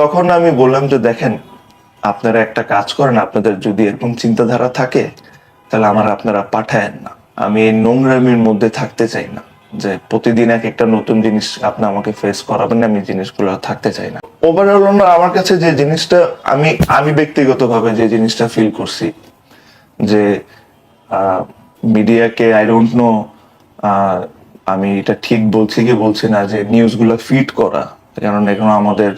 তখন আমি বললাম যে, দেখেন, আপনারা একটা কাজ করেন, আপনাদের যদি এরকম চিন্তাধারা থাকে, তাহলে আমার আপনারা পাঠায়েন না। আমি এই নোংরামির মধ্যে থাকতে চাই না, যে প্রতিদিন এক একটা নতুন জিনিস আপনি আমাকে ফেস করাবেন আমি জিনিসগুলো থাকতে চাই না। ওভারঅল আমার কাছে যে জিনিসটা, আমি আমি ব্যক্তিগতভাবে যে জিনিসটা ফিল করছি, যে মিডিয়াকে আই ডোন্ট নো আমি এটা ঠিক বলছি কি বলছি না, যে নিউজগুলো ফিট করা কারণ এখন আমাদের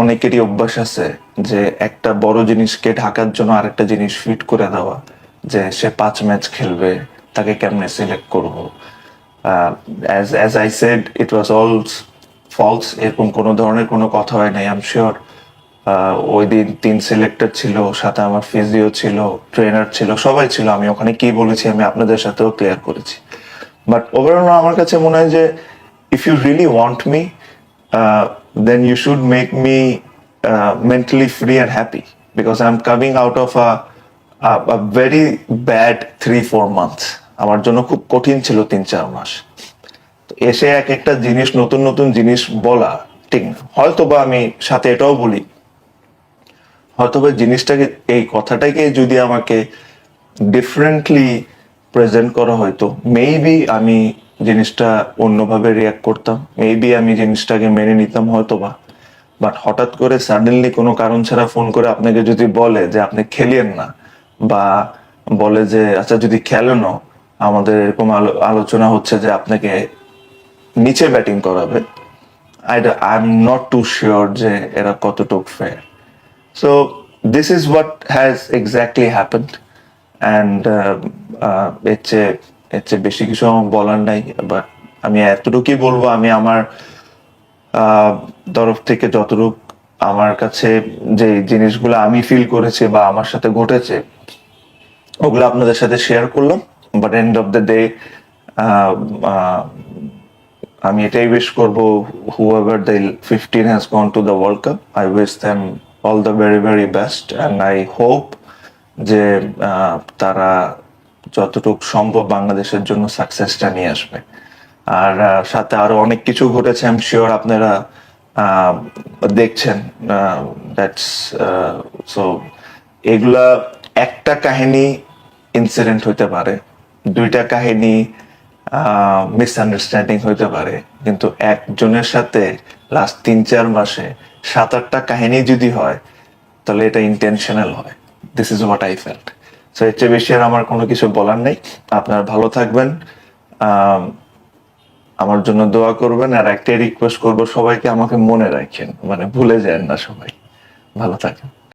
অনেকেরই অভ্যাস আছে যে একটা বড় জিনিসকে ঢাকার জন্য আরেকটা জিনিস ফিট করে দেওয়া, যে সে পাঁচ ম্যাচ খেলবে, তাকে কেমনে সিলেক্ট করব। As as I said it was all false এরকম কোনো ধরনের কোনো কথা হয় নাই আই এম শিওর ওই দিন তিন সিলেক্টর ছিল, সাথে আমার ফিজিও ছিল ট্রেনার ছিল, সবাই ছিল, আমি ওখানে কি বলেছি আমি আপনাদের সাথেও ক্লিয়ার করেছি। বাট ওভারঅল আমার কাছে মনে হয় যে if you really want me then you should make me mentally free and happy because I am coming out of a very bad three four months আমার জন্য খুব কঠিন ছিল তিন, চার মাস। এসে এক একটা জিনিস, নতুন নতুন জিনিস বলা ঠিক না। হয়তো বা আমি সাথে এটাও বলি। হয়তো বা জিনিসটাকে, এই কথাটাকে যদি আমাকে ডিফারেন্টলি প্রেজেন্ট করা হয়তো মেবি আমি জিনিসটা অন্যভাবে রিয়াক্ট করতাম। মেবি আমি জিনিসটাকে মেনে নিতাম হয়তো বা বাট হঠাৎ করে সাডেনলি কোনো কারণ ছাড়া ফোন করে আপনাকে যদি বলে যে আপনি খেলেন না, বা বলে যে আচ্ছা যদি খেলেনও আমাদের এরকম আলোচনা হচ্ছে যে আপনাকে নিচে ব্যাটিং করাবে I I am not too sure যে এরা কতটুকু fair so this is what has exactly happened and এর চেয়ে এর চেয়ে বেশি কিছু আমার বলার নাই বাট আমি এতটুকুই বলব, আমি আমার তরফ থেকে যতটুক আমার কাছে যে জিনিসগুলো আমি ফিল করেছি বা আমার সাথে ঘটেছে, ওগুলো আপনাদের সাথে শেয়ার করলাম but end of the day আমি এটাই উইশ করব whoever the fifteen has gone to the world cup I wish them all the very very best and I hope যে তারা যতটুকু সম্ভব বাংলাদেশের জন্য সাকসেসটা নিয়ে আসবে। আর সাথে আরও অনেক কিছু ঘটেছে আই এম শিওর আপনারা দেখছেন দ্যাটস সো এগুলা একটা কাহিনী ইনসিডেন্ট হইতে পারে, দুইটা কাহিনী মিসআন্ডারস্ট্যান্ডিং হইতে পারে, কিন্তু একজনের সাথে লাস্ট তিন চার মাসে সাত আটটা কাহিনী যদি হয়, তাহলে এটা ইন্টেনশনাল হয়। This is what I felt so এর চেয়ে বেশি আর আমার কোনো কিছু বলার নেই। আপনারা ভালো থাকবেন। আম, আমার জন্য দোয়া করবেন আর একটাই রিকোয়েস্ট করব সবাইকে আমাকে মনে রাখেন মানে ভুলে যান না সবাই। ভালো থাকেন।